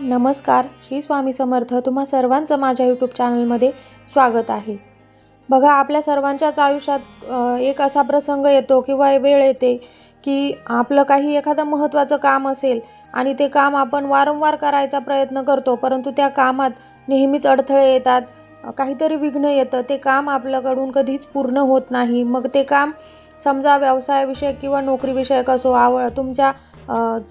नमस्कार श्री स्वामी समर्थ. तुम्हा सर्वांचं माझ्या यूट्यूब चॅनलमध्ये स्वागत आहे. बघा आपल्या सर्वांच्याच आयुष्यात एक असा प्रसंग येतो किंवा वेळ येते की आपलं काही एखादं महत्त्वाचं काम असेल आणि ते काम आपण वारंवार करायचा प्रयत्न करतो परंतु त्या कामात नेहमीच अडथळे येतात काहीतरी विघ्न येतं ते काम आपल्याकडून कधीच पूर्ण होत नाही. मग ते काम समजा व्यवसायाविषयक किंवा नोकरीविषयक असो आवड तुमच्या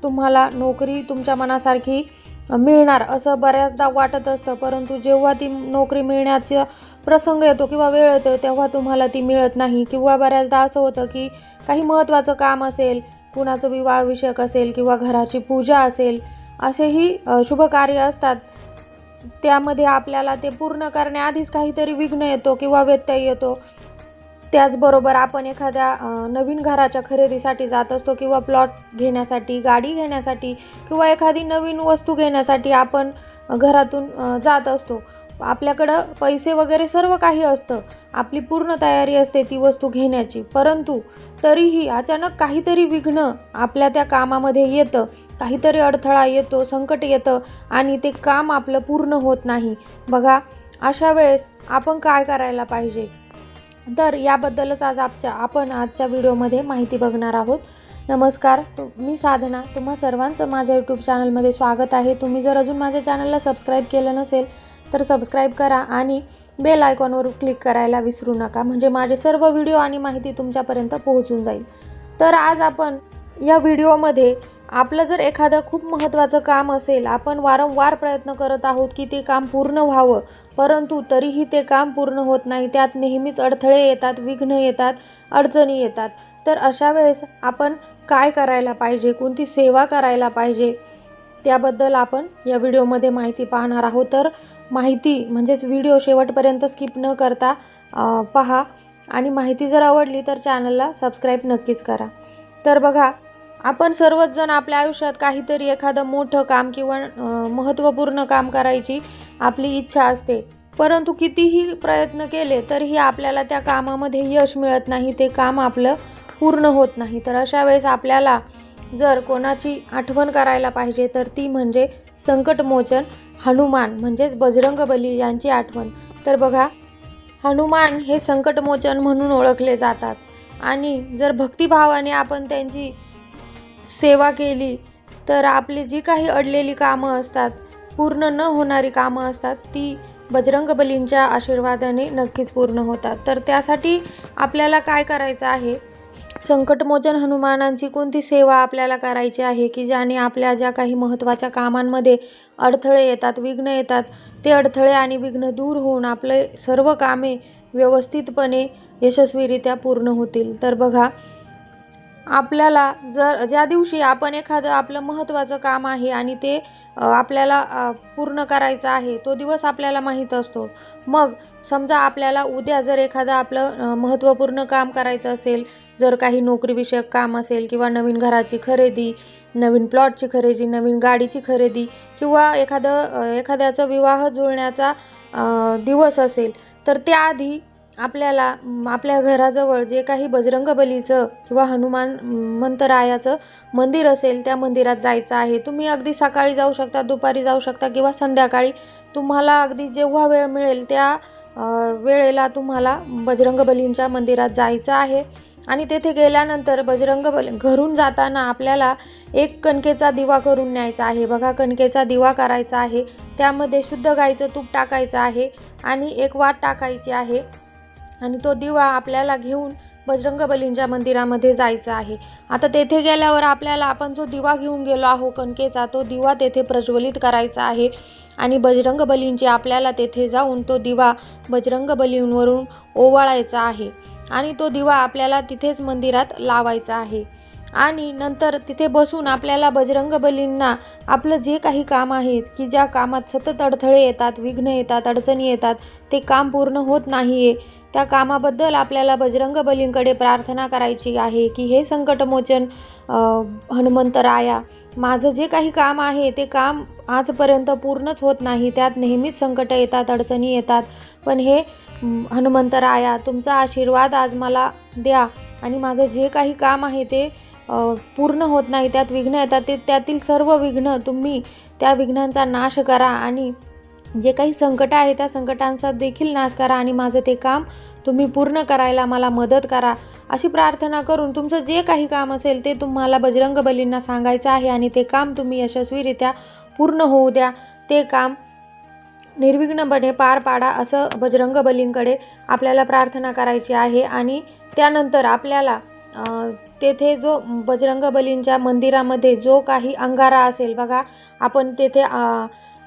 तुम्हाला नोकरी तुमच्या मनासारखी मिळणार असं बऱ्याचदा वाटत असतं परंतु जेव्हा ती नोकरी मिळण्याचा प्रसंग येतो किंवा वेळ येतो तेव्हा तुम्हाला ती मिळत नाही. किंवा बऱ्याचदा असं होतं की काही महत्त्वाचं काम असेल कुणाचं विवाहविषयक असेल किंवा घराची पूजा असेल असेही शुभ कार्य असतात. त्यामध्ये आपल्याला ते पूर्ण करण्याआधीच काहीतरी विघ्न येतो किंवा व्यत्यय येतो. त्याचबरोबर आपण एखाद्या नवीन घराच्या खरेदीसाठी जात असतो किंवा प्लॉट घेण्यासाठी गाडी घेण्यासाठी किंवा एखादी नवीन वस्तू घेण्यासाठी आपण घरातून जात असतो. आपल्याकडं पैसे वगैरे सर्व काही असतं. आपली पूर्ण तयारी असते ती वस्तू घेण्याची. परंतु तरीही अचानक काहीतरी विघ्न आपल्या त्या कामामध्ये येतं. काहीतरी अडथळा येतो संकट येतं आणि ते काम आपलं पूर्ण होत नाही. बघा अशा वेळेस आपण काय करायला पाहिजे? तर याबद्दलच आज आपच्या आपण आजच्या व्हिडिओमध्ये माहिती बघणार आहोत. नमस्कार मी साधना. तुम्हा सर्वांचं माझ्या यूट्यूब चॅनलमध्ये स्वागत आहे. तुम्ही जर अजून माझ्या चॅनलला सबस्क्राईब केलं नसेल तर सबस्क्राईब करा आणि बेल आयकॉनवर क्लिक करायला विसरू नका. म्हणजे माझे सर्व व्हिडिओ आणि माहिती तुमच्यापर्यंत पोहोचून जाईल. तर आज आपण या व्हिडिओमध्ये आपलं जर एखादं खूप महत्त्वाचं काम असेल आपण वारंवार प्रयत्न करत आहोत की ते काम पूर्ण व्हावं. परंतु तरीही ते काम पूर्ण होत नाही. त्यात नेहमीच अडथळे येतात विघ्न येतात अडचणी येतात. तर अशा वेळेस आपण काय करायला पाहिजे? कोणती सेवा करायला पाहिजे? त्याबद्दल आपण या व्हिडिओमध्ये माहिती पाहणार आहोत. तर माहिती म्हणजेच व्हिडिओ शेवटपर्यंत स्किप न करता पहा. आणि माहिती जर आवडली तर चॅनलला सबस्क्राईब नक्कीच करा. तर बघा आपण सर्वच जण आपल्या आयुष्यात काहीतरी एखादं मोठं काम किंवा महत्त्वपूर्ण काम करायची आपली इच्छा असते. परंतु कितीही प्रयत्न केले तरीही आपल्याला त्या कामामध्ये यश मिळत नाही ते काम आपलं पूर्ण होत नाही. तर अशा वेळेस आपल्याला जर कोणाची आठवण करायला पाहिजे तर ती म्हणजे संकटमोचन हनुमान म्हणजेच बजरंग बली यांची आठवण. तर बघा हनुमान हे संकटमोचन म्हणून ओळखले जातात. आणि जर भक्तिभावाने आपण त्यांची सेवा केली तर आपली जी काही अडलेली कामं असतात पूर्ण न होणारी कामं असतात ती बजरंगबलींच्या आशीर्वादाने नक्कीच पूर्ण होतात. तर त्यासाठी आपल्याला काय करायचं आहे? संकटमोचन हनुमानांची कोणती सेवा आपल्याला करायची आहे की ज्याने आपल्या ज्या काही महत्त्वाच्या कामांमध्ये अडथळे येतात विघ्न येतात ते अडथळे आणि विघ्न दूर होऊन आपले सर्व कामे व्यवस्थितपणे यशस्वीरित्या पूर्ण होतील? तर बघा आपल्याला जर ज्या दिवशी आपण एखादं आपलं महत्त्वाचं काम आहे आणि ते आपल्याला पूर्ण करायचं आहे तो दिवस आपल्याला माहीत असतो. मग समजा आपल्याला उद्या जर एखादं आपलं महत्त्वपूर्ण काम करायचं असेल जर काही नोकरीविषयक काम असेल किंवा नवीन घराची खरेदी नवीन प्लॉटची खरेदी नवीन गाडीची खरेदी किंवा एखादं एखाद्याचा विवाह जुळण्याचा दिवस असेल तर त्याआधी आपल्याला आपल्या घराजवळ जे काही बजरंगबलीचं किंवा हनुमान मंतरायाचं मंदिर असेल त्या मंदिरात जायचं आहे. तुम्ही अगदी सकाळी जाऊ शकता दुपारी जाऊ शकता किंवा संध्याकाळी. तुम्हाला अगदी जेव्हा वेळ मिळेल त्या वेळेला तुम्हाला बजरंगबलींच्या मंदिरात जायचं आहे. आणि तेथे गेल्यानंतर बजरंगबली घरून जाताना आपल्याला एक कणकेचा दिवा करून न्यायचा आहे. बघा कणकेचा दिवा करायचा आहे. त्यामध्ये शुद्ध गाईचं तूप टाकायचं आहे आणि एक वात टाकायची आहे. आणि तो दिवा आपल्याला घेऊन बजरंगबलींच्या मंदिरामध्ये जायचं आहे. आता तेथे गेल्यावर आपल्याला आपण जो दिवा घेऊन गेलो आहो कणकेचा तो दिवा तेथे प्रज्वलित करायचा आहे आणि बजरंगबलींची आपल्याला तेथे जाऊन तो दिवा बजरंगबलींवरून ओवाळायचा आहे आणि तो दिवा आपल्याला तिथेच मंदिरात लावायचा आहे. आणि नंतर तिथे बसून आपल्याला बजरंगबलींना आपलं जे काही काम आहेत की ज्या कामात सतत अडथळे येतात विघ्न येतात अडचणी येतात ते काम पूर्ण होत नाही आहे त्या कामाबद्दल आपल्याला बजरंगबलींकडे प्रार्थना करायची आहे की हे संकटमोचन हनुमंतराया माझं जे काही काम आहे ते काम आजपर्यंत पूर्णच होत नाही. त्यात नेहमीच संकट येतात अडचणी येतात. पण हे हनुमंतराया तुमचा आशीर्वाद आज मला द्या आणि माझं जे काही काम आहे ते पूर्ण होत नाही. त्यात विघ्न येतात. ते त्यातील सर्व विघ्न तुम्ही त्या विघ्नांचा नाश करा आणि जे काही संकट आहे त्या संकटांचा देखील नाश करा आणि माझं ते काम तुम्ही पूर्ण करायला मला मदत करा. अशी प्रार्थना करून तुमचं जे काही काम असेल ते तुम्हाला बजरंग बलींना सांगायचं आहे आणि ते काम तुम्ही यशस्वीरित्या पूर्ण होऊ द्या. ते काम निर्विघ्नपणे पार पाडा असं बजरंग बलींकडे आपल्याला प्रार्थना करायची आहे आणि त्यानंतर आपल्याला तेथे जो बजरंग बलींच्या मंदिरामध्ये जो काही अंगारा असेल बघा आपण तेथे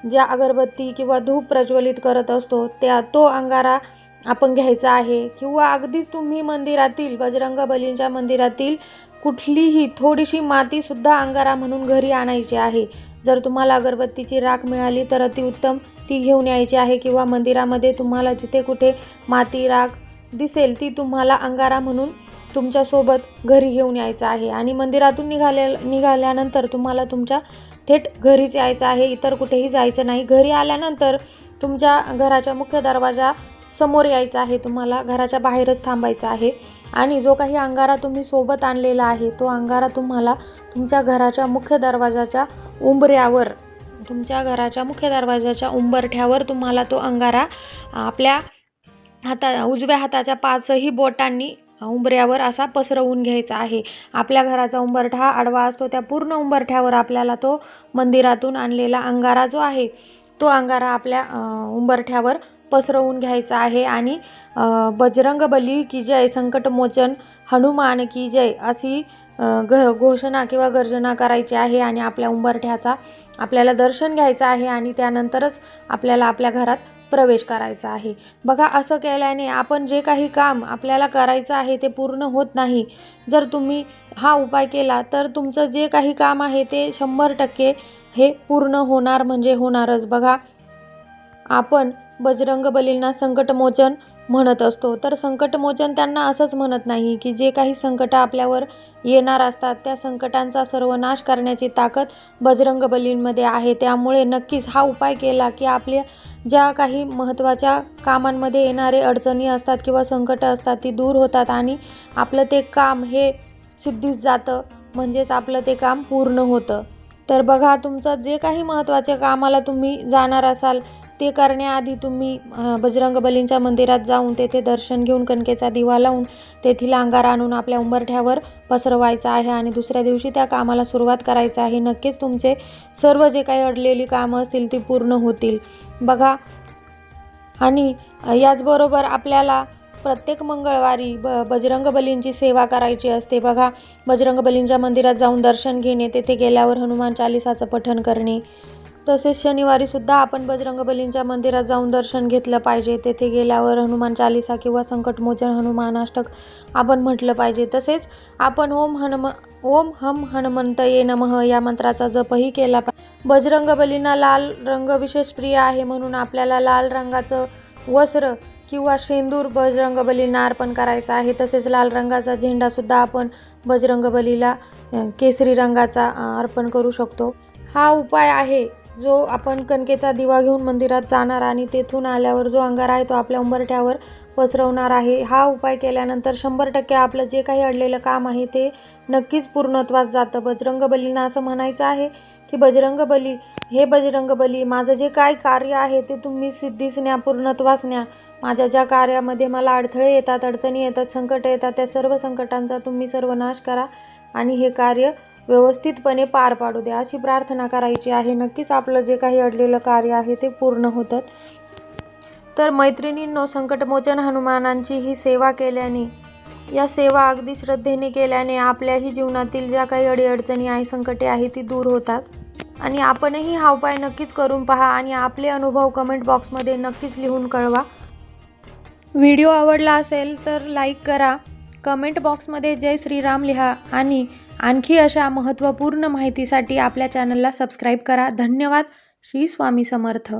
ज्या अगरबत्ती किंवा धूप प्रज्वलित करत असतो त्या तो अंगारा आपण घ्यायचा आहे. किंवा अगदीच तुम्ही मंदिरातील बजरंग बलींच्या मंदिरातील कुठलीही थोडीशी मातीसुद्धा अंगारा म्हणून घरी आणायची आहे. जर तुम्हाला अगरबत्तीची राख मिळाली तर अतिउत्तम ती घेऊन यायची आहे किंवा मंदिरामध्ये तुम्हाला जिथे कुठे माती राख दिसेल ती तुम्हाला अंगारा म्हणून तुमच्यासोबत घरी घेऊन यायचं आहे आणि मंदिरातून निघाल्या निघाल्यानंतर तुम्हाला तुमच्या थेट घरीच यायचं आहे. इतर कुठेही जायचं नाही. घरी आल्यानंतर तुमच्या घराच्या मुख्य दरवाजा समोर यायचं आहे. तुम्हाला घराच्या बाहेरच थांबायचं आहे. आणि जो काही अंगारा तुम्ही सोबत आणलेला आहे तो अंगारा तुम्हाला तुमच्या घराच्या मुख्य दरवाजाच्या उंबऱ्यावर तुमच्या घराच्या मुख्य दरवाजाच्या उंबरठ्यावर तुम्हाला तो अंगारा आपल्या हाता उजव्या हाताच्या पाचही बोटांनी उंबऱ्यावर असा पसरवून घ्यायचा आहे. आपल्या घराचा उंबरठा हा आडवा असतो त्या पूर्ण उंबरठ्यावर आपल्याला तो मंदिरातून आणलेला अंगारा जो आहे तो अंगारा आपल्या उंबरठ्यावर पसरवून घ्यायचा आहे. आणि बजरंग बली की जय संकटमोचन हनुमान की जय अशी घ घोषणा किंवा गर्जना करायची आहे आणि आपल्या उंबरठ्याचा आपल्याला दर्शन घ्यायचं आहे आणि त्यानंतरच आपल्याला आपल्या घरात प्रवेश करायचा आहे. बघा असं केल्याने आपण जे काही काम आपल्याला करायचं आहे ते पूर्ण होत नाही. जर तुम्ही हा उपाय केला तर तुमचं जे काही काम आहे ते शंभर टक्के हे पूर्ण होणार म्हणजे होणारच. बघा आपण बजरंग बलींना संकटमोचन म्हणत असतो. तर संकटमोचन त्यांना असंच म्हणत नाही की जे काही संकट आपल्यावर येणार असतात त्या संकटांचा सर्वनाश करण्याची ताकद बजरंग बलींमध्ये आहे. त्यामुळे नक्कीच हा उपाय केला की आपल्या ज्या काही महत्त्वाच्या कामांमध्ये येणारे अडचणी असतात किंवा संकटं असतात ती दूर होतात आणि आपलं ते काम हे सिद्धीस जातं. म्हणजेच आपलं ते काम पूर्ण होतं. तर बघा तुमचं जे काही महत्त्वाच्या कामाला तुम्ही जाणार असाल ते करण्याआधी तुम्ही बजरंग बलींच्या मंदिरात जाऊन तेथे दर्शन घेऊन कणकेचा दिवा लावून तेथील अंगार आणून आपल्या उंबरठ्यावर पसरवायचा आहे आणि दुसऱ्या दिवशी त्या कामाला सुरुवात करायचं आहे. नक्कीच तुमचे सर्व जे काही अडलेली कामं असतील ती पूर्ण होतील. बघा आणि याचबरोबर आपल्याला प्रत्येक मंगळवारी ब बजरंग बलींची सेवा करायची असते. बघा बजरंग बलींच्या मंदिरात जाऊन दर्शन घेणे तेथे गेल्यावर हनुमान चालिसाचं पठण करणे. तसेच शनिवारीसुद्धा आपण बजरंग बलींच्या मंदिरात जाऊन दर्शन घेतलं पाहिजे. तेथे गेल्यावर हनुमान चालिसा किंवा संकटमोचन हनुमानाष्टक आपण म्हटलं पाहिजे. तसेच आपण ओम हनुम ओम हम हनुमंतये नमः या मंत्राचा जपही केला पाहिजे बजरंग बलींना लाल रंग विशेष प्रिय आहे म्हणून आपल्याला लाल रंगाचं वस्त्र किंवा शेंदूर बजरंगबलींना अर्पण करायचा आहे तसेच लाल रंगाचा झेंडासुद्धा आपण बजरंगबलीला केसरी रंगाचा अर्पण करू शकतो. हा उपाय आहे जो आपण कणकेचा दिवा घेऊन मंदिरात जाणार आणि तेथून आल्यावर जो अंगार आहे तो आपल्या उंबरठ्यावर पसरवणार आहे. हा उपाय केल्यानंतर शंभर टक्के आपलं जे काही अडलेलं काम आहे ते नक्कीच पूर्णत्वास जातं. बजरंग बलींना असं म्हणायचं आहे की बजरंग बली हे बजरंग बली माझं जे काय कार्य आहे ते तुम्ही सिद्धीस न्या पूर्णत्वास न्या. माझ्या ज्या कार्यामध्ये मला अडथळे येतात अडचणी येतात संकट येतात त्या सर्व संकटांचा तुम्ही सर्व नाश करा आणि हे कार्य व्यवस्थितपणे पार पाडू द्या. अशी प्रार्थना करायची आहे. नक्कीच आपलं जे काही अडलेलं कार्य आहे ते पूर्ण होतात. तर मैत्रिणींनो संकटमोचन हनुमानांची ही सेवा केल्याने या सेवा अगदी श्रद्धेने केल्याने आपल्याही जीवनातील ज्या काही अडीअडचणी आहे संकटे आहे ती दूर होतात. आणि आपणही हा उपाय नक्कीच करून पहा आणि आपले अनुभव कमेंट बॉक्समध्ये नक्कीच लिहून कळवा. व्हिडिओ आवडला असेल तर लाईक करा. कमेंट बॉक्समध्ये जय श्रीराम लिहा आणि आणखी अशा महत्त्वपूर्ण माहितीसाठी आपल्या चॅनलला सबस्क्राईब करा. धन्यवाद. श्री स्वामी समर्थ.